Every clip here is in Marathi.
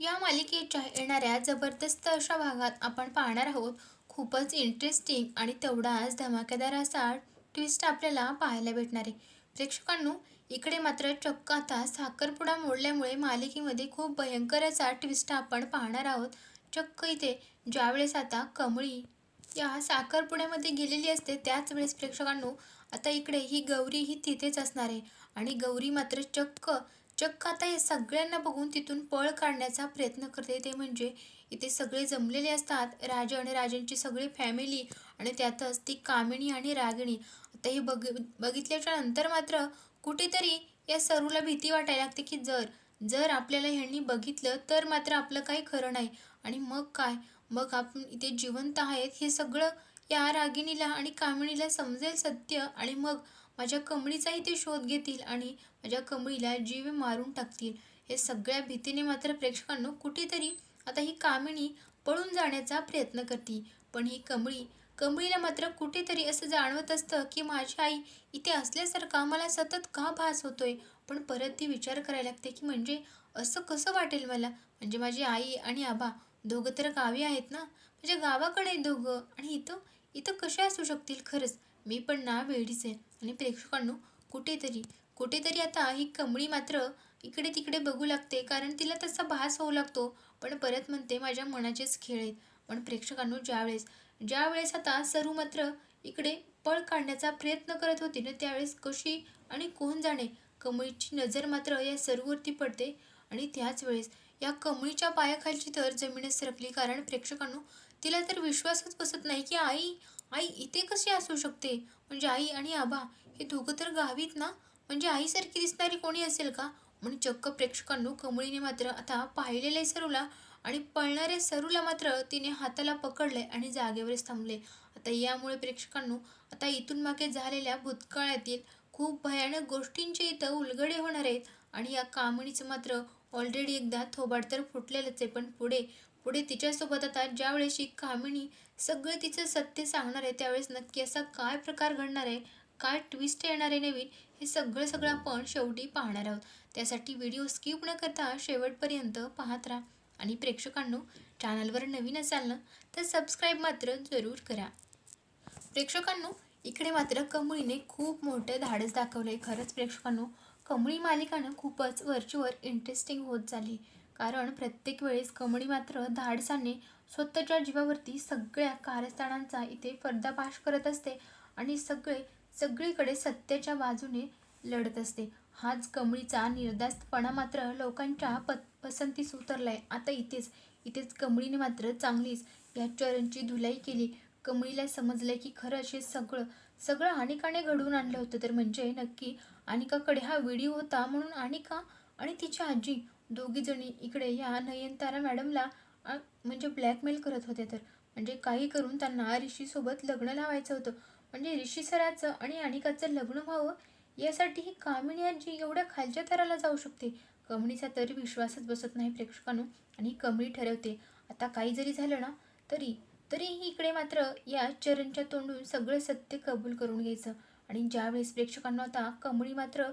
या मालिकेच्या येणाऱ्या जबरदस्त अशा भागात आपण पाहणार आहोत. खूपच इंटरेस्टिंग आणि तेवढाच धमाकेदार असा ट्विस्ट आपल्याला पाहायला भेटणार आहे. प्रेक्षकांनो इकडे मात्र चक्क आता साखरपुडा मोडल्यामुळे मालिकेमध्ये खूप भयंकर असा ट्विस्ट आपण पाहणार आहोत. चक्क इथे ज्यावेळेस आता कमळी या साखरपुड्यामध्ये गेलेली असते त्याच वेळेस प्रेक्षकांनो आता इकडे ही गौरी ही तिथेच असणार आहे. आणि गौरी मात्र चक्क चक्क आता हे सगळ्यांना बघून तिथून पळ काढण्याचा प्रयत्न करते. ते म्हणजे इथे सगळे जमलेले असतात. राजा आणि राजांची सगळी फॅमिली आणि त्यातच ती कामिणी आणि रागिणी. आता हे बघ बघितल्याच्या नंतर मात्र कुठेतरी या सरूला भीती वाटायला लागते की जर जर आपल्याला ह्यांनी बघितलं तर मात्र आपलं काही खरं नाही. आणि मग काय? मग आपण इथे जिवंत आहेत. हे सगळं या रागिणीला आणि कामिणीला समजेल सत्य. आणि मग माझ्या कमळीचाही ते शोध घेतील आणि माझ्या कमळीला जीव मारून टाकतील. हे सगळ्या भीतीने मात्र प्रेक्षकांनो कुठेतरी आता ही कामिणी पळून जाण्याचा प्रयत्न करते. पण ही कमळी कमळीला मात्र कुठेतरी असं जाणवत असतं की माझी आई इथे असल्यासारखा मला सतत का भास होतोय? पण परत ती विचार करायला लागते की म्हणजे असं कसं वाटेल मला? म्हणजे माझी आई आणि आबा दोघं तर गावी आहेत ना? म्हणजे गावाकडे दोघं आणि इथं इथं कसे असू शकतील खरंच? मी पण ना वेळीच आहे. आणि प्रेक्षकांनो कुठेतरी कुठेतरी आता ही कमळी मात्र इकडे तिकडे बघू लागते. कारण तिला तसा भास होऊ लागतो. पण परत म्हणते माझ्या मनाचेच खेळ आहेत. पण प्रेक्षकांनो ज्यावेळेस ज्यावेळेस आता सरू मात्र इकडे पळ काढण्याचा प्रयत्न करत होती ना त्यावेळेस कशी आणि कोण जाणे कमळीची नजर मात्र या सरूवरती पडते. आणि त्याच वेळेस या कमळीच्या पायाखालची तर जमीनच सरकली. कारण प्रेक्षकांनो तिला तर विश्वासच बसत नाही की आई आई इथे कशी असू शकते? म्हणजे आई आणि आबा हे दोघं तर गावीत ना? म्हणजे आईसारखी दिसणारी कोणी असेल का? म्हणून चक्क प्रेक्षकांनो कमळीने मात्र आता पाहिलेले सरूला आणि पळणाऱ्या सरूला मात्र तिने हाताला पकडले आणि जागेवरच थांबले. आता यामुळे प्रेक्षकांनो आता इथून मागे झालेल्या भूतकाळातील खूप भयानक गोष्टींचे इथं उलगडे होणार आहेत आणि या कामणीचं मात्र ऑलरेडी एकदा थोबाड तर फुटलेलंच आहे. पण पुढे पुढे तिच्यासोबत आता ज्यावेळेस ही कामिणी सगळं तिचं सत्य सांगणार आहे त्यावेळेस नक्की असा काय प्रकार घडणार आहे काय ट्विस्ट येणार आहे नवीन हे सगळं सगळं आपण शेवटी पाहणार आहोत. त्यासाठी व्हिडिओ स्किप न करता शेवटपर्यंत पाहत राहा. आणि प्रेक्षकांनो चॅनलवर नवीन असाल ना तर सबस्क्राईब मात्र जरूर करा. प्रेक्षकांनो इकडे मात्र कमळीने खूप मोठं धाडस दाखवलं आहे खरंच प्रेक्षकांनो कमळी मालिकानं खूपच वरचीवर इंटरेस्टिंग होत चालली. कारण प्रत्येक वेळेस कमळी मात्र धाडसाने स्वतःच्या जीवावरती सगळ्या कारस्थानांचा इथे पर्दापाश करत असते आणि सगळे सगळीकडे सत्याच्या बाजूने लढत असते. हाच कमळीचा निर्धास्तपणा मात्र लोकांच्या प पसंतीस उतरलाय. आता इथेच इथेच कमळीने मात्र चांगलीच या चरणची धुलाई केली. कमळीला समजलंय की खरं असे सगळं सगळं अनिकाने घडवून आणलं होतं तर म्हणजे नक्की अनिकाकडे हा व्हिडिओ होता म्हणून अनिका आणि तिची आजी दोघीजणी इकडे या नयनतारा मॅडमला म्हणजे ब्लॅकमेल करत होते तर. म्हणजे काही करून त्यांना ऋषीसोबत लग्न लावायचं होतं. म्हणजे ऋषी सराचं आणि अनिकाचं लग्न व्हावं यासाठी ही कामिणी आजी एवढ्या खालच्या थराला जाऊ शकते. कमणीचा तरी विश्वासच बसत नाही प्रेक्षकांनो. आणि कमळी ठरवते आता काही जरी झालं ना तरी तरीही इकडे मात्र या चरणच्या तोंडून सगळं सत्य कबूल करून घ्यायचं. आणि ज्यावेळेस प्रेक्षकांना आता कमळी मात्र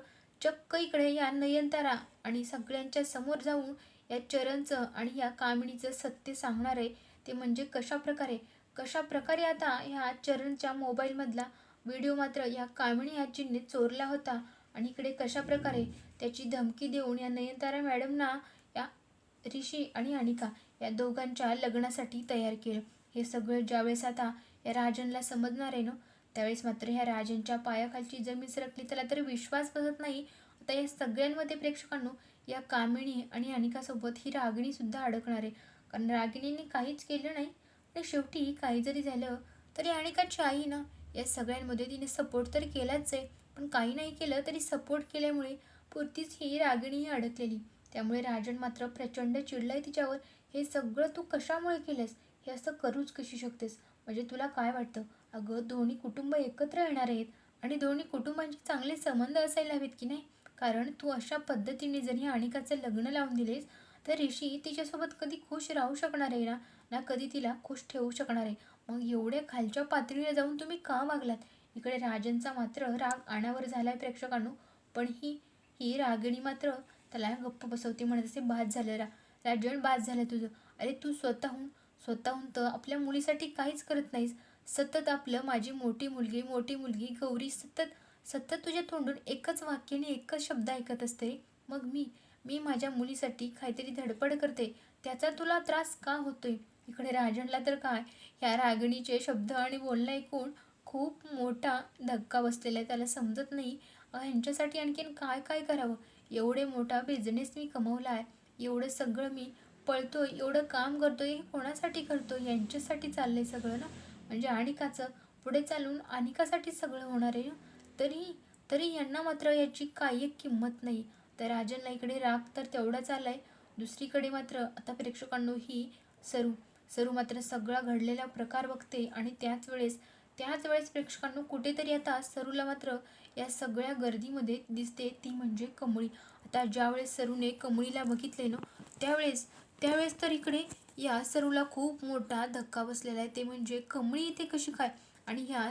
चक्क इकडे या नयनतारा आणि सगळ्यांच्या समोर जाऊन या चरणचं आणि या कामिणीचं सत्य सांगणार आहे. ते म्हणजे कशा प्रकारे कशा प्रकारे आता ह्या चरणच्या मोबाईलमधला व्हिडिओ मात्र या कामिणी आजींनी चोरला होता? आणि इकडे कशा प्रकारे त्याची धमकी देऊन या नयनतारा मॅडमना या ऋषी आणि अनिका या दोघांच्या लग्नासाठी तयार केलं. हे सगळं ज्यावेळेस आता या राजनला समजणार आहे ना त्यावेळेस मात्र ह्या राजांच्या पायाखालची जमीन सरकली. त्याला तर विश्वास बसत नाही. आता या सगळ्यांमध्ये प्रेक्षकांनो या कामिणी आणि अनिकासोबत ही रागिणीसुद्धा अडकणार आहे. कारण रागिणीने काहीच केलं नाही आणि शेवटी काही जरी झालं तरी अनिकाची आई ना या सगळ्यांमध्ये तिने सपोर्ट तर केलाच आहे. पण काही नाही केलं तरी सपोर्ट केल्यामुळे पुरतीच ही रागिणी अडकलेली. त्यामुळे राजन मात्र प्रचंड चिडलाय तिच्यावर. हे सगळं तू कशामुळे केलंस? हे असं करूच कशी शकतेस? म्हणजे तुला काय वाटतं? अगं दोन्ही कुटुंब एकत्र येणार आहेत आणि दोन्ही कुटुंबांचे चांगले संबंध असायला हवेत की नाही? कारण तू अशा पद्धतीने जर ह्या अनिकाचं लग्न लावून दिलेस तर ऋषी तिच्यासोबत कधी खुश राहू शकणार आहे ना? ना कधी तिला खुश ठेवू शकणार आहे. मग एवढ्या खालच्या पातळीला जाऊन तुम्ही का वागलात? इकडे राजांचा मात्र राग आणावर झालाय प्रेक्षकांनो. पण ही ही रागिणी मात्र त्याला गप्प बसवते म्हणत असे बाद झालेला राजन बाद झालं तुझं. अरे तू स्वतःहून स्वतःहून तर आपल्या मुलीसाठी काहीच करत नाहीस. सतत आपलं माझी मोठी मुलगी मोठी मुलगी गौरी सतत सतत तुझ्या तोंडून एकच वाक्याने एकच शब्द ऐकत असते. मग मी मी माझ्या मुलीसाठी काहीतरी धडपड करते. त्याचा तुला त्रास का होतोय? इकडे राजनला तर काय? ह्या रागिणीचे शब्द आणि बोलणं ऐकून खूप मोठा धक्का बसलेला आहे. त्याला समजत नाही ह्यांच्यासाठी आणखीन काय काय करावं? एवढे मोठा बिझनेस मी कमवला आहे. एवढं सगळं मी पळतो एवढं काम करतोय हे कोणासाठी करतो यांच्यासाठी चाललंय सगळं ना? म्हणजे अनिकाचं पुढे चालून अनिकासाठी सगळं होणार आहे. तरी तरी यांना मात्र याची काही एक किंमत नाही. तर राजनला इकडे राग तर तेवढाच आलाय. दुसरीकडे मात्र आता प्रेक्षकांनो ही सरू सरू मात्र सगळा घडलेला प्रकार बघते आणि त्याच वेळेस त्याच वेळेस प्रेक्षकांनो कुठेतरी आता सरूला मात्र या सगळ्या गर्दीमध्ये दिसते ती म्हणजे कमळी. आता ज्यावेळेस सरूने कमळीला बघितले ना त्यावेळेस त्यावेळेस तर इकडे या सरूला खूप मोठा धक्का बसलेला आहे. ते म्हणजे कमळी इथे कशी काय? आणि ह्या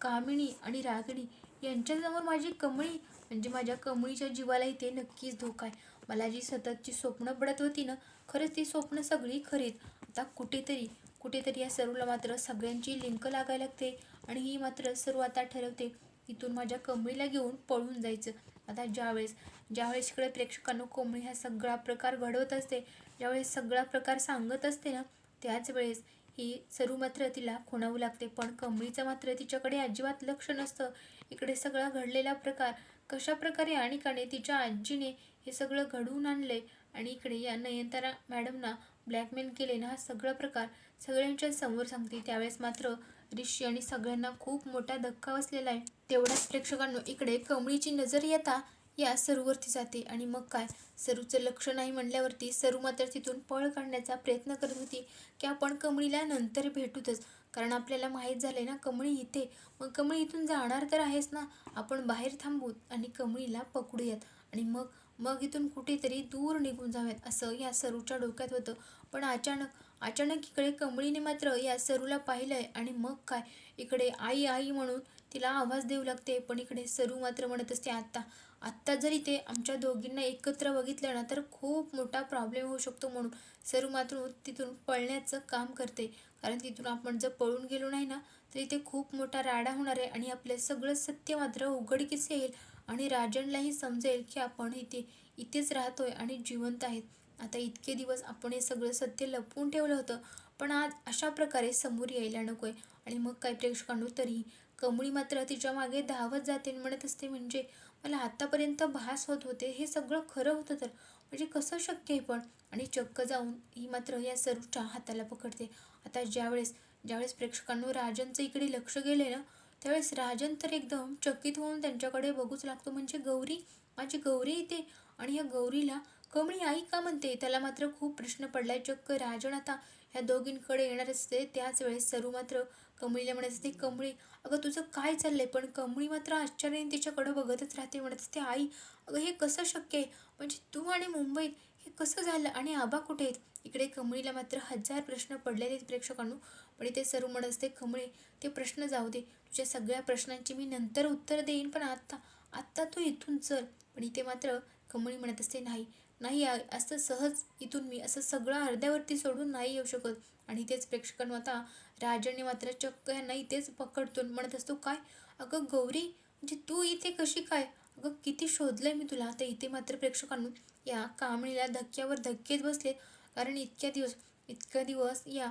कामिणी आणि रागिणी यांच्यासमोर माझी कमळी म्हणजे माझ्या कमळीच्या जीवाला इथे नक्कीच धोका आहे. मला जी सततची स्वप्न पडत होती ना खरंच ती स्वप्न सगळी खरीत. आता कुठेतरी कुठेतरी या सर्वला मात्र सगळ्यांची लिंक लागायला लागते आणि ही मात्र सर्व आता ठरवते. इथून माझ्या कमळीला घेऊन पळून जायचं. आता ज्यावेळेस ज्यावेळेस इकडे प्रेक्षकांना कोंबळी हा सगळा प्रकार घडवत असते ज्यावेळेस सगळा प्रकार सांगत असते ना त्याच वेळेस ही सरू मात्र तिला खुणावू लागते. पण कमळीचं मात्र तिच्याकडे अजिबात लक्ष नसतं. इकडे सगळा घडलेला प्रकार कशा प्रकारे आणिकाने तिच्या आजीने हे सगळं घडवून आणले आणि इकडे या नयनतारा मॅडमना ब्लॅकमेल केले ना हा सगळा प्रकार सगळ्यांच्या समोर सांगते. त्यावेळेस मात्र ऋषी आणि सगळ्यांना खूप मोठा धक्का बसलेला आहे. तेवढ्याच प्रेक्षकांनो इकडे कमळीची नजर येता या सरूवरती जाते आणि मग काय? सरूचं लक्ष नाही म्हणल्यावरती सरू मात्र तिथून पळ काढण्याचा प्रयत्न करत होती की आपण कमळीला नंतर भेटूतच. कारण आपल्याला माहीत झालंय ना कमळी इथे. मग कमळी इथून जाणार तर आहेच ना? आपण बाहेर थांबूत आणि कमळीला पकडूयात. आणि मग मग इथून कुठेतरी दूर निघून जाव्यात असं या सरूच्या डोक्यात होतं. पण अचानक अचानक इकडे कमळीने मात्र या सरूला पाहिलंय. आणि मग काय? इकडे आई आई म्हणून तिला आवाज देऊ लागते. पण इकडे सरू मात्र म्हणत असते आत्ता आत्ता जरी ते आमच्या दोघींना एकत्र बघितलं ना तर खूप मोठा प्रॉब्लेम होऊ शकतो म्हणून सरू मात्र तिथून पळण्याचं काम करते. कारण तिथून आपण जर पळून गेलो नाही ना तर इथे खूप मोठा राडा होणार आहे आणि आपलं सगळं सत्य मात्र उघडकीस येईल आणि राजनलाही समजेल की आपण इथे इथेच राहतोय आणि जिवंत आहेत. आता इतके दिवस आपण हे सगळं सत्य लपवून ठेवलं होतं पण आज अशा प्रकारे समोर यायला नकोय. आणि मग काही प्रेक्षकांनो तरी कमळी मात्र तिच्यामागे धावत जाते आणि म्हणत असते म्हणजे मला आत्तापर्यंत भास होत होते हे सगळं खरं होतं तर. म्हणजे कसं शक्य आहे पण? आणि चक्क जाऊन ही मात्र या सरूच्या हाताला पकडते. आता ज्यावेळेस ज्यावेळेस प्रेक्षकांवर राजनचं इकडे लक्ष गेले ना त्यावेळेस राजन तर एकदम चकित होऊन त्यांच्याकडे बघूच लागतो. म्हणजे गौरी माझी गौरी येते आणि या गौरीला कमळी आई का म्हणते? त्याला मात्र खूप प्रश्न पडलाय. चक्क राजन आता ह्या दोघींकडे येणार असते. त्याच वेळेस सरू मात्र कमळीला म्हणत असते कमळी अगं तुझं काय चाललंय? पण कमळी मात्र आश्चर्याने तिच्याकडं बघतच राहते. म्हणत असते आई अगं हे कसं शक्य आहे? म्हणजे तू आणि मुंबईत हे कसं झालं? आणि आबा कुठे आहेत? इकडे कमळीला मात्र हजार प्रश्न पडलेले आहेत प्रेक्षकांनो. पण इथे सरू म्हणत असते कमळे ते प्रश्न जाऊ दे. तुझ्या सगळ्या प्रश्नांची मी नंतर उत्तर देईन. पण आत्ता आत्ता तू इथून चल. पण इथे मात्र कमळी म्हणत असते नाही नाही असं सहज इथून मी असं सगळं अर्ध्यावरती सोडून नाही येऊ शकत. आणि तेच प्रेक्षकांना आता राजाने मात्र चक्क यांना इथेच पकडतो म्हणत असतो काय? अगं गौरी म्हणजे तू इथे कशी काय? अगं किती शोधलंय मी तुला. तर इथे मात्र प्रेक्षकांनो या कामणीला धक्क्यावर धक्केच बसले. कारण इतक्या दिवस इतक्या दिवस या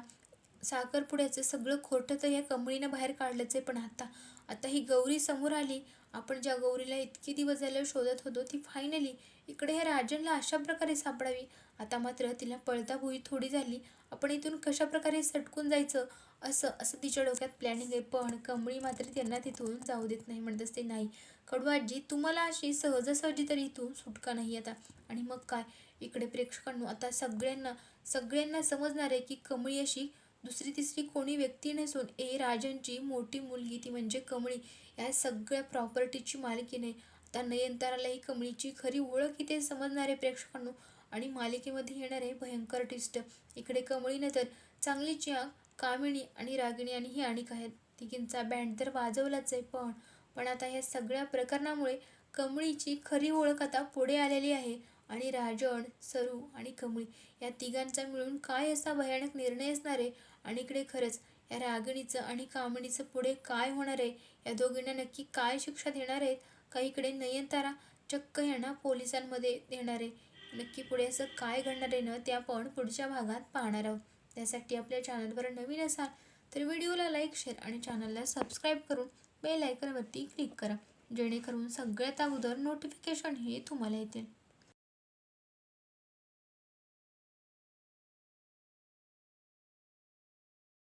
साखरपुड्याचं सगळं खोटं तर या कमळीनं बाहेर काढलंच आहे. पण आता आता ही गौरी समोर आली. आपण ज्या गौरीला इतके दिवस झाले शोधत होतो ती फायनली इकडे ह्या राजनला अशा प्रकारे सापडावी. आता मात्र तिला पळता भुई थोडी झाली. आपण इथून कशा प्रकारे सटकून जायचं? असं असं तिच्या डोक्यात प्लॅनिंग आहे. पण कमळी मात्र त्यांना तिथून जाऊ देत नाही. म्हणत असते नाही. कडू आजी तुम्हाला अशी सहजासहजी तरी इथून सुटका नाही आता. आणि मग काय? इकडे प्रेक्षकांनो आता सगळ्यांना सगळ्यांना समजणार आहे की कमळी अशी दुसरी तिसरी कोणी व्यक्ती नसून ए राजांची मोठी मुलगी. ती म्हणजे कमळी. या सगळ्या प्रॉपर्टीची मालकी नाही आता नयनताराला ही कमळीची खरी ओळख इथे समजणारे प्रेक्षकांनो आणि मालिकेमध्ये येणारे भयंकर टिस्ट इकडे कमळीनं तर चांगली चिया कामिणी आणि रागिणी आणि ही आणिक आहेत. तिघींचा बँड तर वाजवलाच आहे पण पण आता या सगळ्या प्रकरणामुळे कमळीची खरी ओळख आता पुढे आलेली आहे आणि राजण सरू आणि कमळी या तिघांचा मिळून काय असा भयानक निर्णय असणार आहे? आणि इकडे खरंच या रागिणीचं आणि कामिणीचं पुढे काय होणार आहे? या दोघींना नक्की काय शिक्षा देणार आहेत? काहीकडे नयनतारा चक्क यांना पोलिसांमध्ये देणारे. आहे नक्की पुढे असं काय घडणार आहे ना ते आपण पुढच्या भागात पाहणार आहोत. त्यासाठी आपल्या चॅनलवर नवीन असाल तर व्हिडिओला लाईक शेअर आणि चॅनलला सबस्क्राईब करून बेल आयकनवरती क्लिक करा. जेणेकरून सगळ्यात अगोदर नोटिफिकेशन हे तुम्हाला येतील.